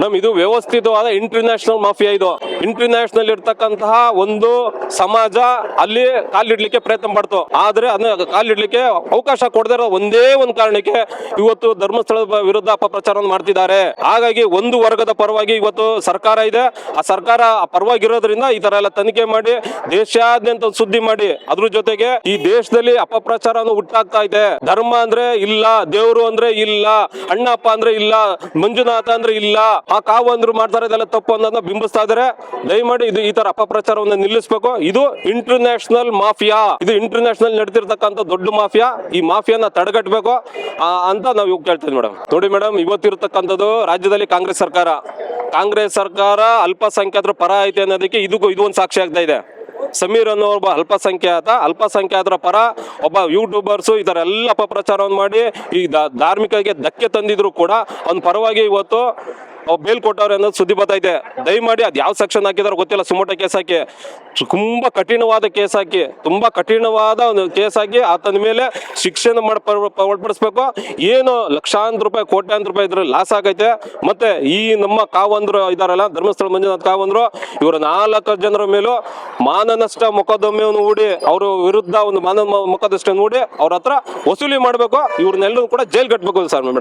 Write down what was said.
ನಮ್ ಇದು ವ್ಯವಸ್ಥಿತವಾದ ಇಂಟರ್ನ್ಯಾಷನಲ್ ಮಾಫಿಯಾ ಇದು. ಇಂಟರ್ನ್ಯಾಷನಲ್ ಇರ್ತಕ್ಕಂತಹ ಒಂದು ಸಮಾಜ ಅಲ್ಲಿ ಕಾಲಿಡ್ಲಿಕ್ಕೆ ಪ್ರಯತ್ನ ಪಡ್ತು. ಆದ್ರೆ ಅದನ್ನ ಕಾಲಿಡ್ಲಿಕ್ಕೆ ಅವಕಾಶ ಕೊಡದೇ ಇರೋ ಒಂದೇ ಒಂದು ಕಾರಣಕ್ಕೆ ಇವತ್ತು ಧರ್ಮಸ್ಥಳದ ವಿರುದ್ಧ ಅಪಪ್ರಚಾರ ಮಾಡ್ತಿದ್ದಾರೆ. ಹಾಗಾಗಿ ಒಂದು ವರ್ಗದ ಪರವಾಗಿ ಇವತ್ತು ಸರ್ಕಾರ ಇದೆ. ಆ ಸರ್ಕಾರ ಪರವಾಗಿರೋದ್ರಿಂದ ಈ ತರ ಎಲ್ಲ ತನಿಖೆ ಮಾಡಿ, ದೇಶಾದ್ಯಂತ ಸುದ್ದಿ ಮಾಡಿ, ಅದ್ರ ಜೊತೆಗೆ ಈ ದೇಶದಲ್ಲಿ ಅಪಪ್ರಚಾರ ಹುಟ್ಟಾಗ್ತಾ ಇದೆ. ಧರ್ಮ ಅಂದ್ರೆ ಇಲ್ಲ, ದೇವರು ಅಂದ್ರೆ ಇಲ್ಲ, ಅಣ್ಣಪ್ಪ ಅಂದ್ರೆ ಇಲ್ಲ, ಮಂಜುನಾಥ ಅಂದ್ರೆ ಇಲ್ಲ, ಆ ಕಾವು ಅಂದ್ರೆ ಮಾಡ್ತಾರೆ, ಇದೆಲ್ಲ ತಪ್ಪು ಅನ್ನೋದನ್ನ ಬಿಂಬಿಸ್ತಾ ಇದಾರೆ. ದಯಮಾಡಿ ಇದು ಈ ತರ ಅಪಪ್ರಚಾರವನ್ನು ನಿಲ್ಲಿಸಬೇಕು. ಇದು ಇಂಟರ್ನ್ಯಾಷನಲ್ ಮಾಫಿಯಾ ಇದು ಇಂಟರ್ನ್ಯಾಷನಲ್ ನಡೆದಿರ್ತಕ್ಕಂಥ ದೊಡ್ಡ ಮಾಫಿಯಾ ಈ ಮಾಫಿಯಾನ ತಡೆಗಟ್ಟಬೇಕು. ಅಂತ ನಾವು ಇವಾಗ ಕೇಳ್ತೀವಿ ಮೇಡಮ್ ನೋಡಿ ಮೇಡಮ್ ಇವತ್ತಿರತಕ್ಕಂಥದ್ದು ರಾಜ್ಯದಲ್ಲಿ ಕಾಂಗ್ರೆಸ್ ಸರ್ಕಾರ. ಕಾಂಗ್ರೆಸ್ ಸರ್ಕಾರ ಅಲ್ಪಸಂಖ್ಯಾತರ ಪರ ಐತೆ ಅನ್ನೋದಕ್ಕೆ ಇದಕ್ಕೂ ಇದು ಒಂದು ಸಾಕ್ಷಿ ಆಗ್ತಾ ಇದೆ. ಸಮೀರ್ ಅನ್ನೋ ಒಬ್ಬ ಅಲ್ಪಸಂಖ್ಯಾತ, ಅಲ್ಪಸಂಖ್ಯಾತರ ಪರ ಒಬ್ಬ ಯೂಟ್ಯೂಬರ್ಸ್ ಎಲ್ಲ ಅಪಪ್ರಚಾರವನ್ನು ಮಾಡಿ ಈ ಧಾರ್ಮಿಕರಿಗೆ ಧಕ್ಕೆ ತಂದಿದ್ರು ಕೂಡ. ಅವ್ನ ಪರವಾಗಿ ಇವತ್ತು ಬೇಲ್ ಕೊಟ್ಟವ್ರೆ ಅನ್ನೋದು ಸುದ್ದಿ ಬರ್ತೈತೆ ದಯಮಾಡಿ ಅದು ಯಾವ ಸೆಕ್ಷನ್ ಹಾಕಿದಾರೋ ಗೊತ್ತಿಲ್ಲ. ಸುಮೋಟ ಕೇಸ್ ಹಾಕಿ. ತುಂಬಾ ಕಠಿಣವಾದ ಕೇಸ್ ಹಾಕಿ. ತುಂಬಾ ಕಠಿಣವಾದ ಒಂದು ಕೇಸ್ ಹಾಕಿ ಆತನ ಮೇಲೆ ಶಿಕ್ಷಣ ಮಾಡಿ ಒಳಪಡಿಸ್ಬೇಕು ಏನು ಲಕ್ಷಾಂತರ ರೂಪಾಯಿ, ಕೋಟ್ಯಾಂತರ ರೂಪಾಯಿ ಇದ್ರೆ ಲಾಸ್ ಆಗೈತೆ. ಮತ್ತೆ ಈ ನಮ್ಮ ಕಾವಂದ್ರು ಇದಾರಲ್ಲ, ಧರ್ಮಸ್ಥಳ ಮಂಜುನಾಥ್ ಕಾವಂದ್ರು, ಇವರು ನಾಲ್ಕು ಜನರ ಮೇಲೂ ಮಾನನಷ್ಟ ಮೊಕದ್ದಮೆಯನ್ನು ಹೂಡಿ, ಅವ್ರ ವಿರುದ್ಧ ಒಂದು ಮಾನ ಮೊಕದಷ್ಟನ್ನು ಹೂಡಿ ಅವ್ರ ಹತ್ರ ವಸೂಲಿ ಮಾಡಬೇಕು. ಇವ್ರನ್ನೆಲ್ಲರೂ ಕೂಡ ಜೈಲ್ ಕಟ್ಟಬೇಕು ಸರ್ ಮೇಡಮ್.